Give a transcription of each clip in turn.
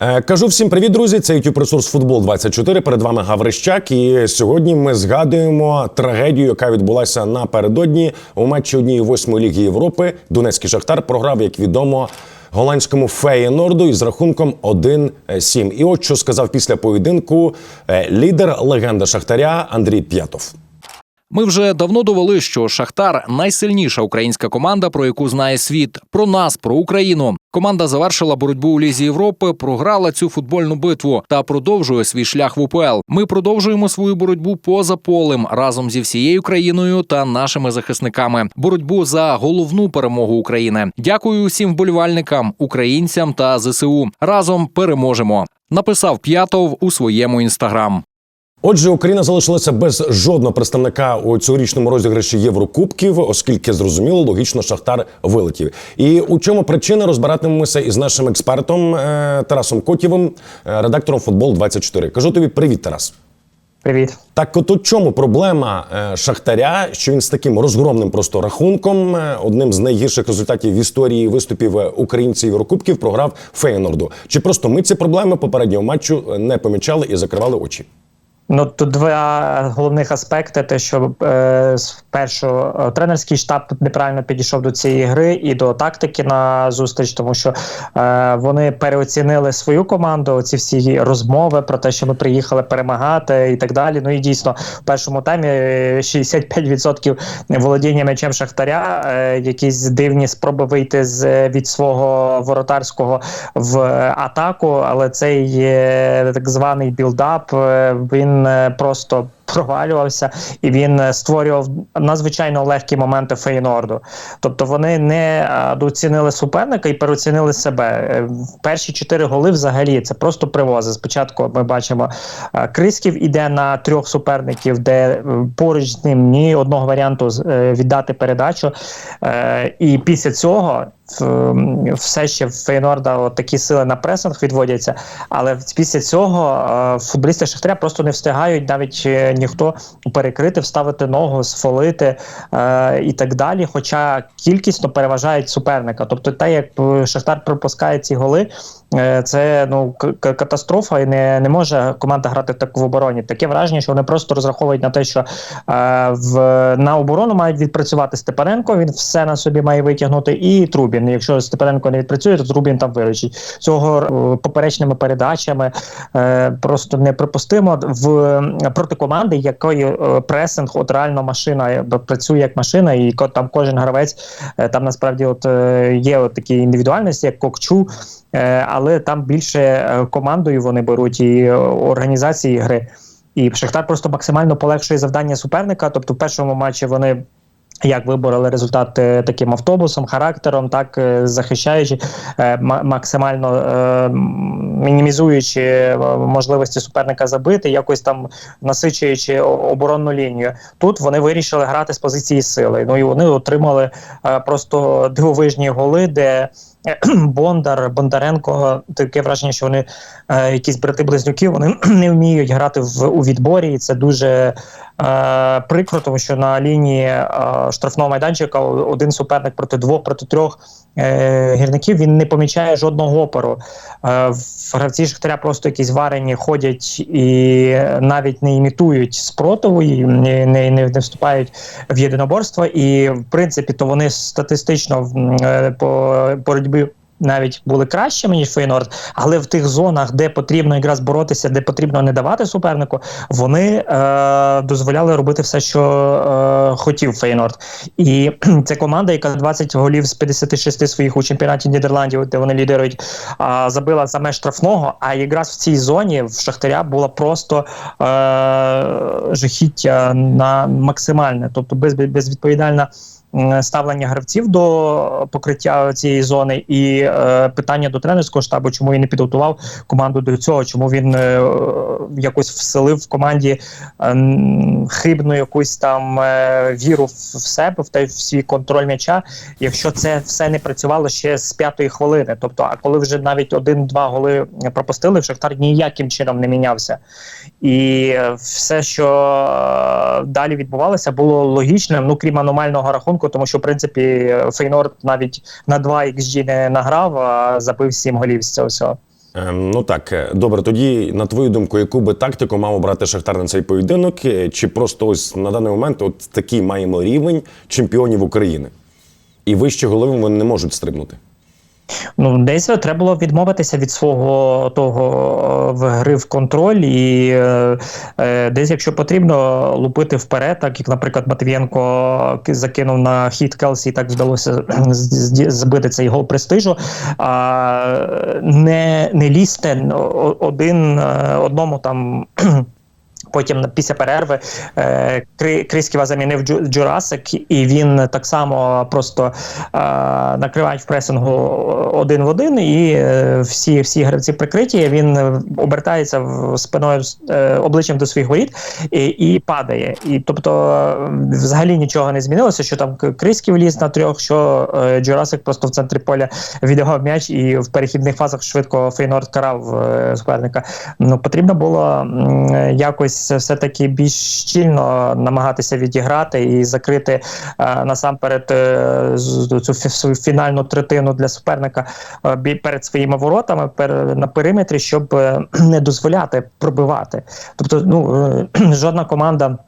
Е, Кажу всім привіт, друзі. Це youtube ресурс Футбол 24 Перед вами Гаврищак. І сьогодні ми згадуємо трагедію, яка відбулася напередодні у матчі однієї восьмої ліги Європи. Донецький шахтар програв, як відомо, голландському Феєнорду із рахунком 1-7. І от що сказав після поєдинку е, лідер легенда Шахтаря Андрій П'ятов. Ми вже давно довели, що Шахтар найсильніша українська команда, про яку знає світ. Про нас, про Україну. Команда завершила боротьбу у лізі Європи, програла цю футбольну битву та продовжує свій шлях в УПЛ. Ми продовжуємо свою боротьбу поза полем разом зі всією країною та нашими захисниками. Боротьбу за головну перемогу України. Дякую усім вболівальникам, українцям та ЗСУ. Разом переможемо. Написав П'ятов у своєму інстаграм. Отже, Україна залишилася без жодного представника у цьогорічному розіграші Єврокубків, оскільки зрозуміло, логічно Шахтар вилетів. І у чому причина розбиратимемося із нашим експертом е, Тарасом Котєвим, е, редактором Футбол 24 Кажу тобі привіт, Тарас. Привіт. Так, от у чому проблема е, Шахтаря, що він з таким розгромним просто рахунком, одним з найгірших результатів в історії виступів українців Єврокубків, програв Фейнорду. Чи просто ми ці проблеми попереднього матчу не помічали і закривали очі? Ну тут два головних аспекти: те, що е, спершу е, тренерський штаб неправильно підійшов до цієї гри і до тактики на зустріч, тому що е, вони переоцінили свою команду. Ці всі розмови про те, що ми приїхали перемагати і так далі. Ну і дійсно в першому таймі 65% володіння м'ячем Шахтаря, е, якісь дивні спроби вийти з від свого воротарського в атаку, але цей е, так званий білдап е, він е, просто провалювався і він е, створював надзвичайно легкі моменти Фейнорду. Тобто вони не е, доцінили суперника і переоцінили себе. Перші чотири голи взагалі це просто привози. Спочатку ми бачимо Крисків іде на трьох суперників, де поруч з ним ні одного варіанту віддати передачу. І після цього все ще в Фейнорда такі сили на пресинг відводяться, але після цього е, футболісти Шахтаря просто не встигають навіть е, ніхто перекрити, вставити ногу, сфолити е, і так далі. Хоча кількісно переважають суперника. Тобто, те, як Шахтар пропускає ці голи, це ну катастрофа, і не, не може команда грати так в обороні. Таке враження, що вони просто розраховують на те, що е, в на оборону мають відпрацювати Степаненко. Він все на собі має витягнути, і Трубін. Якщо Степаненко не відпрацює, то Трубін там вилучить. Цього е, поперечними передачами е, просто неприпустимо в проти команди, якої е, пресинг, от реально машина е, працює як машина, і там кожен гравець е, там насправді от е, є от такі індивідуальності, як Кокчу. Е, але там більше е, командою вони беруть і е, організації гри. І Шахтар просто максимально полегшує завдання суперника. Тобто, в першому матчі вони. Як вибороли результат е, таким автобусом, характером, так захищаючи максимально мінімізуючи можливості суперника забити, якось там насичуючи оборонну лінію. Тут вони вирішили грати з позиції сили. Ну і вони отримали просто дивовижні голи, де Бондар, Бондаренко, таке враження, що вони е, якісь брати-близнюки, вони не вміють грати в у відборі, і це дуже прикро, тому що на лінії е, штрафного майданчика один суперник проти двох, проти трьох е, гірників він не помічає жодного опору. Е, гравці Шахтаря просто якісь варені ходять і навіть не імітують спротиву, і не, не, не, вступають в єдиноборство. І в принципі, то вони статистично е, по боротьбі. Навіть були кращими ніж Фейнорд, але в тих зонах, де потрібно якраз боротися, де потрібно не давати супернику, вони е, дозволяли робити все, що е, хотів Фейнорд. І це команда, яка 20 голів з 56 своїх у чемпіонаті Нідерландів, де вони лідирують, е, забила саме штрафного. А якраз в цій зоні в Шахтаря була просто е, жахіття на максимальне, тобто без, безвідповідальна ставлення гравців до покриття цієї зони, і е, питання до тренерського штабу, чому він не підготував команду до цього, чому він е, якось вселив в команді е, хибну якусь там е, віру в, в себе, в той в свій контроль м'яча, якщо це все не працювало ще з п'ятої хвилини. Тобто, а коли вже навіть один-два голи пропустили, Шахтар ніяким чином не мінявся. І все, що е, далі відбувалося, було логічним, ну крім аномального рахунку, тому що в принципі Фейнорд навіть на 2 XG не награв, а забив 7 голів з цього всього. Ем, ну так, е, добре. Тоді, на твою думку, яку би тактику мав обрати Шахтар на цей поєдинок? Е, Чи просто ось на даний момент от такий маємо рівень чемпіонів України? І вище голови вони не можуть стрибнути. Ну, десь треба було відмовитися від свого того е, в гри в контроль, і е, е, десь, якщо потрібно, лупити вперед, так як, наприклад, Матвієнко закинув на хід Келсі, і так вдалося збити цей гол престижу. А не, не лізьте один е, одному там. Потім після перерви е, Крисківа замінив Джурасик, і він так само просто е, накривають в пресингу один в один, і е, всі, всі гравці прикриті. Він е, обертається в спиною е, обличчям до своїх воріт і, і падає. І тобто, е, взагалі нічого не змінилося. Що там Крисків ліз на трьох, що е, Джурасик просто в центрі поля віддавав м'яч, і в перехідних фазах швидко Фейнорд карав е, суперника. Ну потрібно було м, якось все-таки більш щільно намагатися відіграти і закрити е, насамперед е, цю фі- фінальну третину для суперника е, перед своїми воротами пер, на периметрі, щоб не дозволяти пробивати. Тобто, ну жодна команда.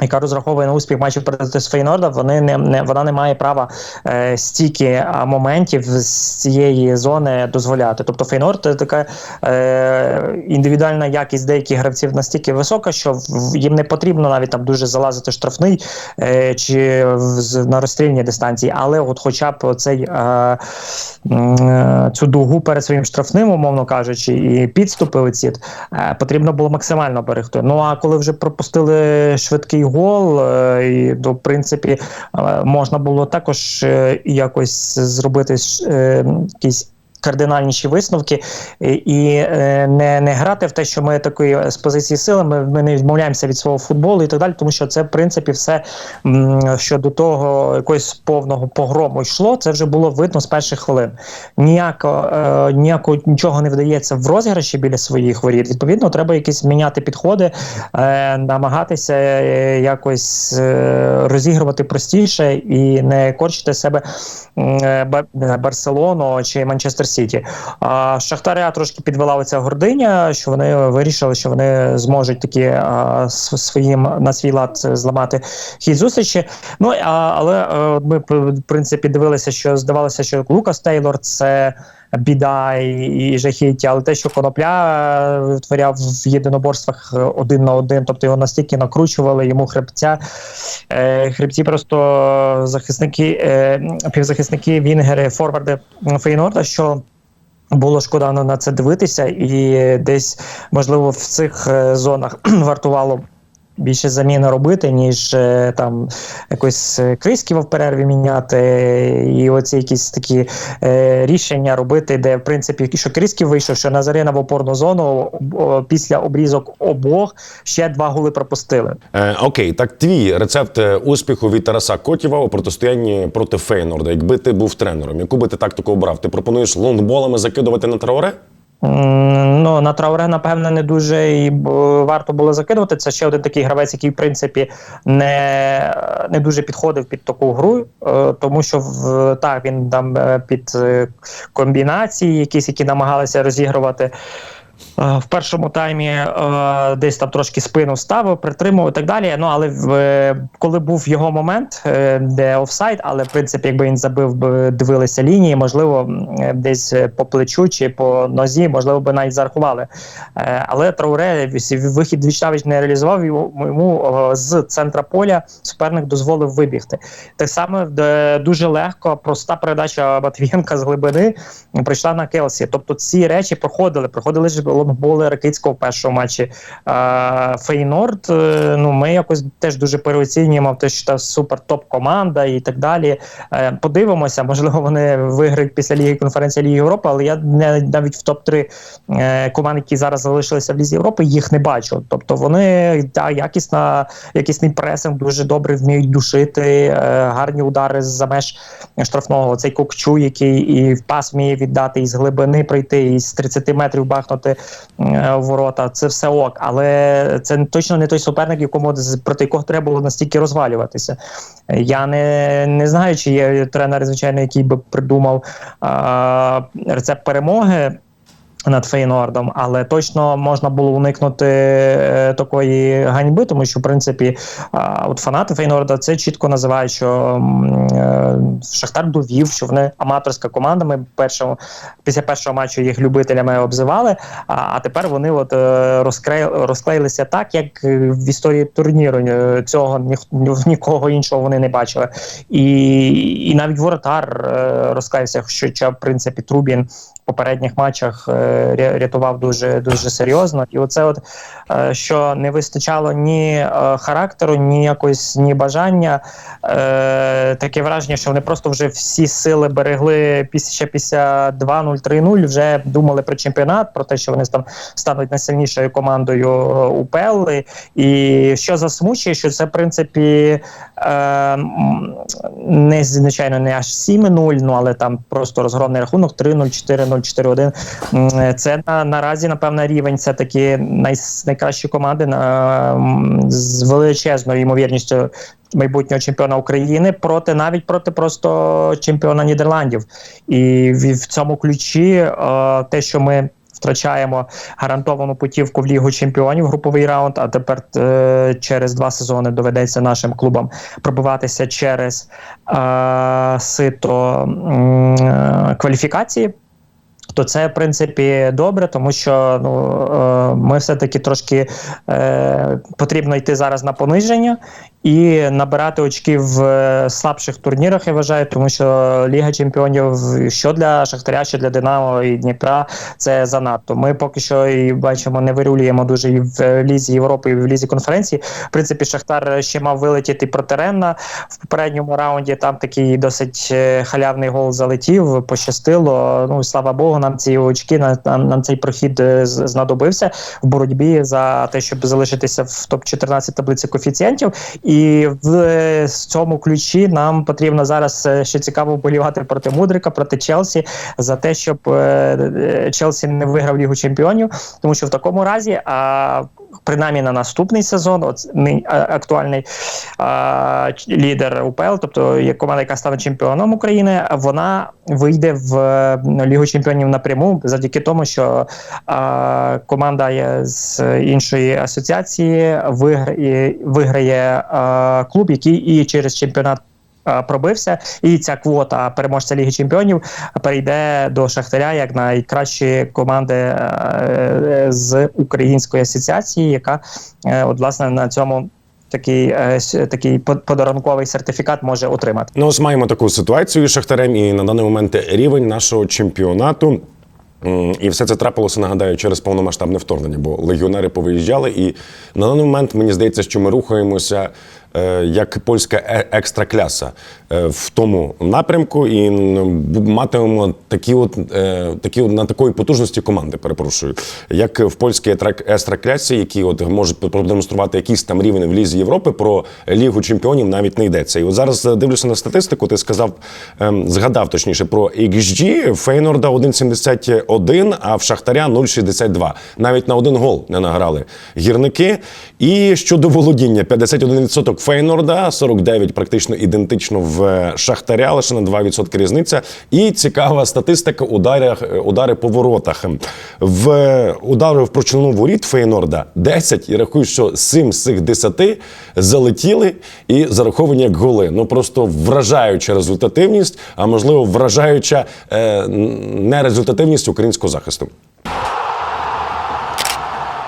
Яка розраховує на успіх матчів проти Фейнорда, вони не, не вона не має права е, стільки моментів з цієї зони дозволяти. Тобто Фейнорд така е, індивідуальна якість деяких гравців настільки висока, що їм не потрібно навіть там дуже залазити штрафний е, чи в, на розстрільній дистанції, але от хоча б цей е, е, цю дугу перед своїм штрафним, умовно кажучи, і підступи оці е, потрібно було максимально берегти. Ну а коли вже пропустили швидкий гол, е, і то, в принципі, е, можна було також е, якось зробити якісь. Кардинальніші висновки і, е, не, не грати в те, що ми такої з позиції сили, ми, ми не відмовляємося від свого футболу і так далі, тому що це в принципі все м, що до того якогось повного погрому йшло. Це вже було видно з перших хвилин. Ніяко, е, ніяко нічого не вдається в розіграші біля своїх воріт. Відповідно, треба якісь міняти підходи, е, намагатися е, якось е, розігрувати простіше і не корчити себе е, е, Барселону чи Манчестер Сіті. Шахтаря трошки підвела оця гординя, що вони вирішили, що вони зможуть такі своїм на свій лад зламати хід зустрічі. Ну але е, ми в принципі дивилися, що здавалося, що Лукас Тейлор це. Біда і, і жахіття, але те, що конопля е, витворяв в єдиноборствах е, один на один, тобто його настільки накручували йому хребця. Е, хребці просто захисники, е, півзахисники, вінгери, форварди Фейнорда, що було шкода на на це дивитися, і десь, можливо, в цих е, зонах вартувало. Більше заміни робити, ніж е, там якось е, Крисківа в перерві міняти, і оці якісь такі е, рішення робити, де в принципі що Крисків вийшов, що Назарина в опорну зону після обрізок обох ще два голи пропустили. Е, окей, так твій рецепт е, успіху від Тараса Котєва у протистоянні проти Фейнорда. Якби ти був тренером, яку би ти тактику обрав? Ти пропонуєш лонгболами закидувати на траоре? Ну, на Трауре, напевно, не дуже і варто було закидувати. Це ще один такий гравець, який, в принципі, не, не дуже підходив під таку гру, е, тому що в, так, він там е, під е, комбінації, якісь, які намагалися розігрувати. Е, В першому таймі е, десь там трошки спину ставив, притримував і так далі. Ну але е, коли був його момент, де офсайд, але в принципі, якби він забив, дивилися лінії, можливо, десь по плечу чи по нозі, можливо, би навіть зарахували. Але Трауре вихід Вічнавич не реалізував йому, з центра поля суперник дозволив вибігти. Так само де дуже легко, проста передача Матвієнка з глибини прийшла на Келсі. Тобто ці речі проходили. Проходили ж лонгболи Ракицького в першому матчі. А, Фейнорд, е, ну ми якось теж дуже переоцінюємо те, що це супер топ-команда і так далі. Е, Подивимося, можливо, вони виграють після Ліги конференції Ліги Європи, але я не навіть в топ-3 е, команд, які зараз залишилися в Лізі Європи, їх не бачу. Тобто вони та якісна, якісний пресинг, дуже добре вміють душити, гарні удари з-за меж штрафного. Цей кокчу, який і в пас вміє віддати, і з глибини прийти, і з 30 метрів бахнути ворота. Це все ок. Але це точно не той суперник, якому проти якого треба було настільки розвалюватися. Я не, не знаю, чи є тренер, звичайно, який би придумав а, рецепт перемоги. Над Фейнордом, але точно можна було уникнути е, такої ганьби, тому що в принципі от фанати Фейнорда це чітко називають, що е, Шахтар довів, що вони аматорська команда. Ми першому після першого матчу їх любителями обзивали. А, тепер вони от е, розклеїлися так, як в історії турніру цього ні, нікого іншого вони не бачили. І, і навіть воротар розклеївся, що в принципі Трубін попередніх матчах е, рятував дуже дуже серйозно. І оце, от е, що не вистачало ні е, характеру, ні якось ні бажання. Таке враження, що вони просто вже всі сили берегли після після 2-0-3-0, вже думали про чемпіонат, про те, що вони там стануть найсильнішою командою УПЛ. І що засмучує, що це в принципі не звичайно не аж 7-0, ну але там просто розгромний рахунок 3-0, 4-0, 4-1. Це на, наразі, напевно, рівень це такі най, найкращі команди на, з величезною ймовірністю майбутнього чемпіона України проти навіть проти просто чемпіона Нідерландів. І в, в цьому ключі е, те, що ми. Втрачаємо гарантовану путівку в Лігу Чемпіонів, груповий раунд. А тепер е, через два сезони доведеться нашим клубам пробиватися через е, сито е, кваліфікації. То це в принципі добре, тому що ну е, ми все-таки трошки е, потрібно йти зараз на пониження і набирати очки в е, слабших турнірах. Я вважаю, тому що Ліга Чемпіонів що для Шахтаря, що для Динамо і Дніпра це занадто. Ми поки що і бачимо, не вирулюємо дуже і в Лізі Європи, і в Лізі конференції. В принципі, Шахтар ще мав вилетіти проти Ренна в попередньому раунді. Там такий досить е, халявний гол залетів, пощастило. Ну слава Богу, нам ці очки на нам, нам цей прохід е, знадобився в боротьбі за те, щоб залишитися в топ 14 таблиці коефіцієнтів. І в е, цьому ключі нам потрібно зараз е, ще цікаво болівати проти Мудрика, проти Челсі за те, щоб е, Челсі не виграв Лігу Чемпіонів, тому що в такому разі, а принаймні на наступний сезон, от нині- актуальний а, лідер УПЛ, тобто є команда, яка стане чемпіоном України, вона вийде в е, Лігу Чемпіонів напряму завдяки тому, що а, команда є з іншої асоціації виграє, виграє а, клуб, який і через чемпіонат. Пробився, і ця квота переможця Ліги Чемпіонів перейде до Шахтаря як найкращі команди е, з української асоціації, яка е, от власне на цьому такий, е, такий подарунковий сертифікат може отримати. Ну, ось маємо таку ситуацію з Шахтарем, і на даний момент рівень нашого чемпіонату. І все це трапилося, нагадаю, через повномасштабне вторгнення, бо легіонери повиїжджали. І на даний момент мені здається, що ми рухаємося е, як польська е- екстракляса е, в тому напрямку, і матимемо такі, от е, такі от на такої потужності команди, перепрошую, як в польській екстраклясі, які от можуть продемонструвати якийсь там рівень в лізі Європи. Про лігу чемпіонів навіть не йдеться. І от зараз е, дивлюся на статистику. Ти сказав, ем, згадав точніше про XG, Фейнорда 1,71, а в Шахтаря 0,62. Навіть на один гол не награли гірники. І щодо володіння, 51% Фейнорда, 49% практично ідентично в Шахтаря, лише на 2% різниця. І цікава статистика ударів, удари по воротах. В удари в прочину воріт Фейнорда 10, і рахую, що 7 з цих 10 залетіли і зараховані як голи. Ну просто вражаюча результативність, а можливо вражаюча е, нерезультативність українського захисту.